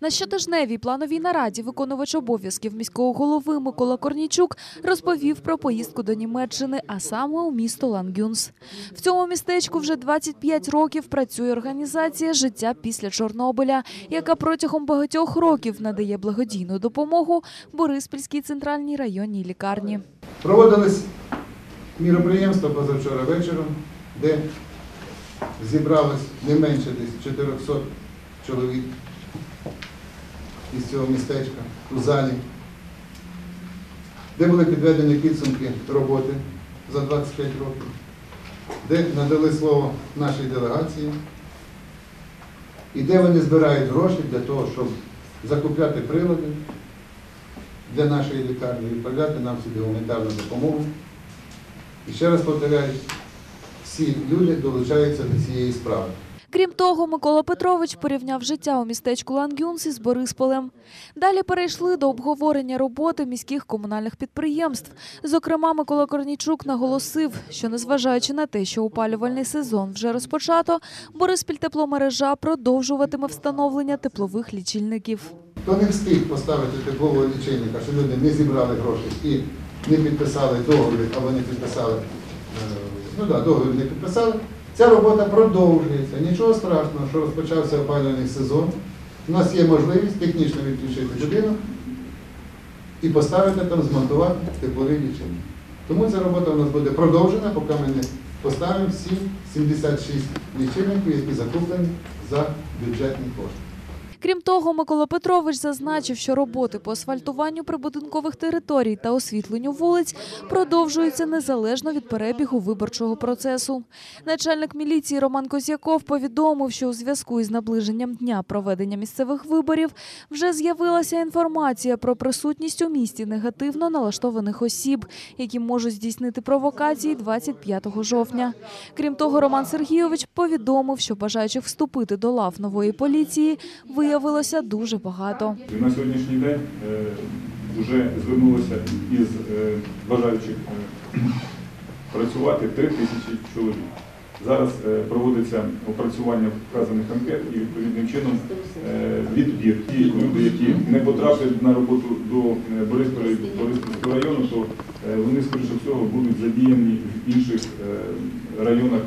На щотижневій плановій нараді виконувач обов'язків міського голови Микола Корнічук розповів про поїздку до Німеччини, а саме у місто Лангюнс. В цьому містечку вже 25 років працює організація Життя після Чорнобиля, яка протягом багатьох років надає благодійну допомогу Бориспільській центральній районній лікарні. Проводились міроприємства позавчора вечором, де зібралось не менше десь 400 чоловік із цього містечка у залі, де були підведені підсумки роботи за 25 років, де надали слово нашій делегації, і де вони збирають гроші для того, щоб закупляти прилади для нашої лікарні, відправляти нам сюди гуманітарну допомогу. І ще раз повторяю, всі люди долучаються до цієї справи. Крім того, Микола Петрович порівняв життя у містечку Лангюнс із Борисполем. Далі перейшли до обговорення роботи міських комунальних підприємств. Зокрема, Микола Корнічук наголосив, що незважаючи на те, що опалювальний сезон вже розпочато, Бориспіль тепломережа продовжуватиме встановлення теплових лічильників. Хто не встиг поставити теплового лічильника, що люди не зібрали гроші і не підписали договір, або не підписали, е, ну да, договір не підписали, ця робота продовжується. Нічого страшного, що розпочався опалювальний сезон. У нас є можливість технічно відключити будинок і поставити там, змонтувати теплові лічильники. Тому ця робота у нас буде продовжена, поки ми не поставимо всі 76 лічильників, які закуплені за бюджетні кошти. Крім того, Микола Петрович зазначив, що роботи по асфальтуванню прибудинкових територій та освітленню вулиць продовжуються незалежно від перебігу виборчого процесу. Начальник міліції Роман Козяков повідомив, що у зв'язку із наближенням дня проведення місцевих виборів вже з'явилася інформація про присутність у місті негативно налаштованих осіб, які можуть здійснити провокації 25 жовтня. Крім того, Роман Сергійович повідомив, що бажаючих вступити до лав нової поліції виявилося дуже багато. На сьогоднішній день е, вже звернулося із е, бажаючих е, працювати 3 тисячі чоловік. Зараз проводиться опрацювання вказаних анкет і відповідним чином відбір. Ті люди, які не потраплять на роботу до Бориспільського району, то вони, скоріше всього, будуть задіяні в інших районах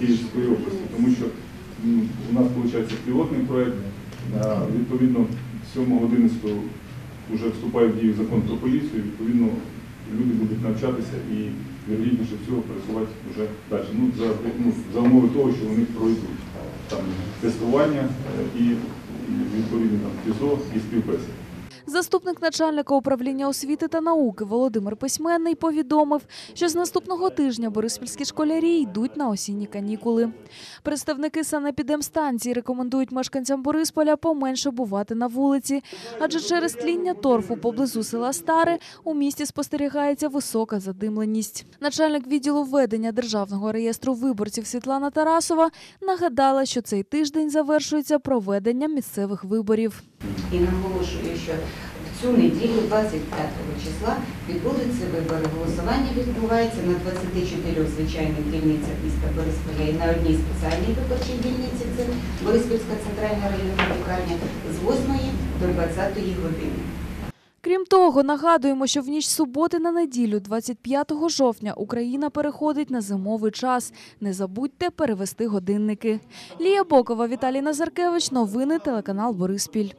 Київської області, тому що у нас виходить пілотний проєкт. Відповідно, 7.11 вже вступає в дію закон про поліцію, відповідно, люди будуть навчатися і вірогідніше всього працювати вже далі. Ну, за, ну, за умови того, що вони пройдуть там, тестування е, і відповідно там, ФІЗО і співбесід. Заступник начальника управління освіти та науки Володимир Письменний повідомив, що з наступного тижня бориспільські школярі йдуть на осінні канікули. Представники санепідемстанції рекомендують мешканцям Борисполя поменше бувати на вулиці, адже через тління торфу поблизу села Старе у місті спостерігається висока задимленість. Начальник відділу ведення державного реєстру виборців Світлана Тарасова нагадала, що цей тиждень завершується проведенням місцевих виборів. І наголошую, що в цю неділю, 25 числа, відбудуться вибори. Голосування відбувається на 24 звичайних дільницях міста Борисполя і на одній спеціальній виборчій дільниці, це Бориспільська центральна районна лікарня, з 8 до 20 години. Крім того, нагадуємо, що в ніч суботи на неділю, 25 жовтня, Україна переходить на зимовий час. Не забудьте перевести годинники. Лія Бокова, Віталій Назаркевич. Новини телеканал Бориспіль.